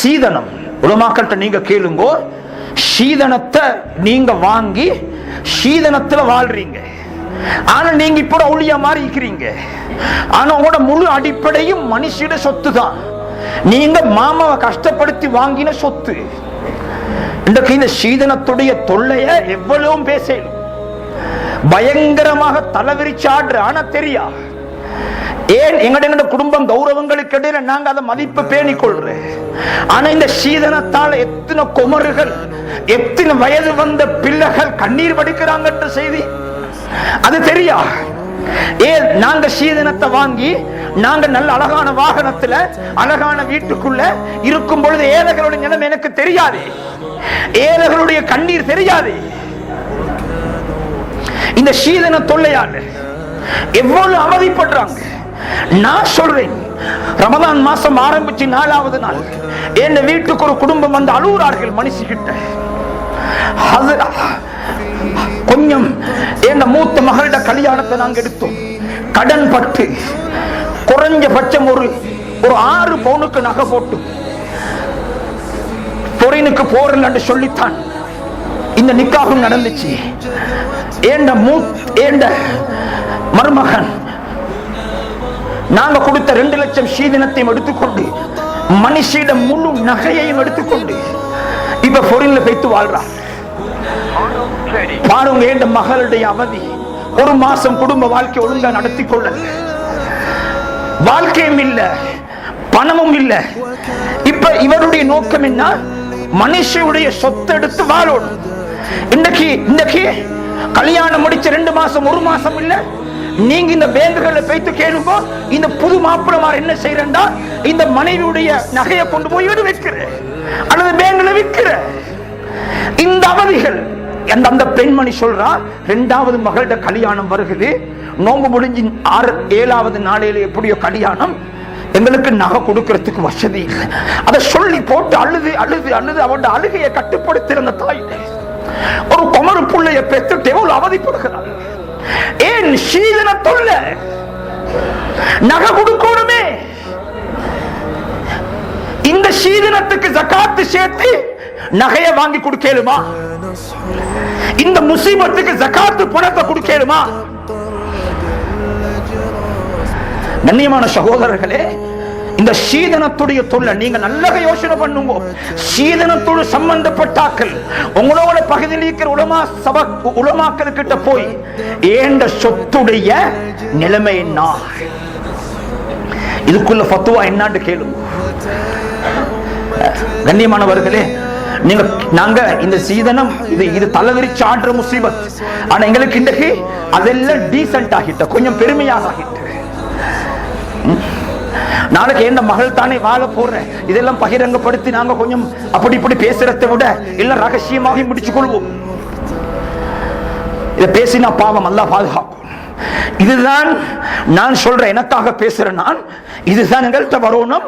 சீதனம். உலமாக்கள்கிட்ட நீங்க கேளுங்கோ. சீதனத்தை நீங்க வாங்கி சீதனத்துல வாழ்றீங்க. ஆனா நீங்க இப்ப ஒளியா மாறி இருக்கிறீங்க. ஆனா உங்களோட முழு அடிப்படையும் மனுஷிட சொத்து தான் நீங்க மாமாவை கஷ்டப்படுத்தி வாங்கின சொத்து. இன்றைக்கு இந்த சீதனத்துடைய தொல்லைய எவ்வளவும் பேசணும் பயங்கரமாக தலைவிரிச்சாடுற ஆனா தெரியா? ஏன் எங்கட எங்கட குடும்பம் கௌரவங்களுக்கு இடையில நாங்க அதை மதிப்பு பேணிக் கொள்றேன் ஆனா இந்த சீதனத்தால எத்தனை குமருகள் எத்தனை வயது வந்த பிள்ளைகள் கண்ணீர் வடிக்கிறாங்கன்ற செய்தி? அது தெரியா? ஏன் நாங்க சீதனத்தை வாங்கி நாங்க நல்ல அழகான வாகனத்துல அழகான வீட்டுக்குள்ள இருக்கும் பொழுது ஏழைகளுடைய நிலைமை எனக்கு தெரியாது. ஏழைகளுடைய கண்ணீர் தெரியாது. இந்த சீதன தொல்லையாடு எவ்வளவு அவதிப்படுறாங்க நான் சொல்றேன் ரமதான் மாசம் ஆரம்பிச்சு நாலாவது நாள் என் வீட்டுக்கு ஒரு குடும்பம் வந்து அழுகுறார்கள் மனுஷி கிட்ட கொஞ்சம் என் மூத்த மகளிட கல்யாணத்தை நாங்க எடுத்தோம். கடன் பட்டு குறைஞ்சபட்சம் ஒரு ஒரு ஆறு பவுனுக்கு நகை போட்டு பொறினுக்கு போறல் என்று சொல்லித்தான். இந்த நிக்காகும் நடந்துச்சு. ஏண்ட மூ ஏண்ட மருமகன் நாங்க கொடுத்த ரெண்டு லட்சம் சீதனத்தையும் எடுத்துக்கொண்டு மனுஷியிட முழு நகையையும் எடுத்துக்கொண்டு இப்ப பொருள்ல வைத்து வாழ்றான். பாருங்க என் மகளுடைய அவதி. ஒரு மாசம் குடும்ப வாழ்க்கை ஒழுங்கா நடத்தி கொள்ள வாழ்க்கையும் இல்ல பணமும் இல்ல. இப்ப இவருடைய நோக்கம் என்ன? மனுஷனுடைய சொத்தை எடுத்து வாழணும். இன்னைக்கு இன்னைக்கு கல்யாணம் முடிச்ச ரெண்டு மாசம் ஒரு மாசம் இல்லை நீங்க இந்த பேங்குகளை வைத்து கேளுங்கோ. இந்த புது மாப்பிளமார் என்ன செய்யறா இந்த மனைவியுடைய நகையை கொண்டு போய் வீடு விற்கிற அல்லது பேங்குல விற்கிற இந்த அவதிகள். அந்த அந்த பெண்மணி சொல்றா ரெண்டாவது மகளிட கல்யாணம் வருகுது. நோம்பு முடிஞ்சு ஆறு ஏழாவது நாளையில எப்படியோ கல்யாணம். எங்களுக்கு நகை கொடுக்கறதுக்கு வசதி இல்லை. அதை சொல்லி போட்டு அழுது அழுது அழுது அவன் அழுகையை கட்டுப்படுத்திருந்த தாய். ஒரு குமரு பிள்ளைய பெற்றுட்டு எவ்வளவு அவதிப்படுகிறாள். ஏன் சீதன தொல்ல? நகை கொடுக்கணுமே. இந்த சீதனத்துக்கு ஜகாத்து சேர்த்து நகையை வாங்கி கொடுக்கலுமா? இந்த முசீபத்துக்கு ஜகாத்து பணத்தை கொடுக்கலுமா? கண்ணியமான சகோதரர்களே இந்த சீதனத்துடைய தொல்லை நீங்க நல்ல யோசனை பண்ணுங்க. சீதனத்தோடு சம்பந்தப்பட்டாக்கள் உங்களோட பகுதியில் இருக்கிற உலமா சப உலமாக்கள் கிட்ட போய் ஏண்ட சொத்துடைய நிலைமை என்ன? இதுக்குள்ள ஃபத்துவா என்னான்னு கேளுங்க. கண்ணியமானவர்களே நீங்க நாங்க இந்த சீதனம் இது இது தலைவிரிச்சு ஆடுற முசீபத். ஆனா எங்களுக்கு இன்றைக்கு அதெல்லாம் டீசென்ட் ஆகிட்ட கொஞ்சம் பெருமையாக ஆகிட்டு. நாளைக்கு என்ன மகள் தானே வாழ போறேன் இதெல்லாம் பகிரங்கப்படுத்தி நாங்க கொஞ்சம் அப்படி இப்படி பேசுறதை விட எல்லாம் ரகசியமாக முடிச்சு கொள்வோம். இதை பேசினா பாவம் அல்ல பாதுகாப்பு இதுதான் நான் சொல்ற எனக்காக பேசுறேன் நான். இதுதான் எங்கள்கிட்ட வரணும்.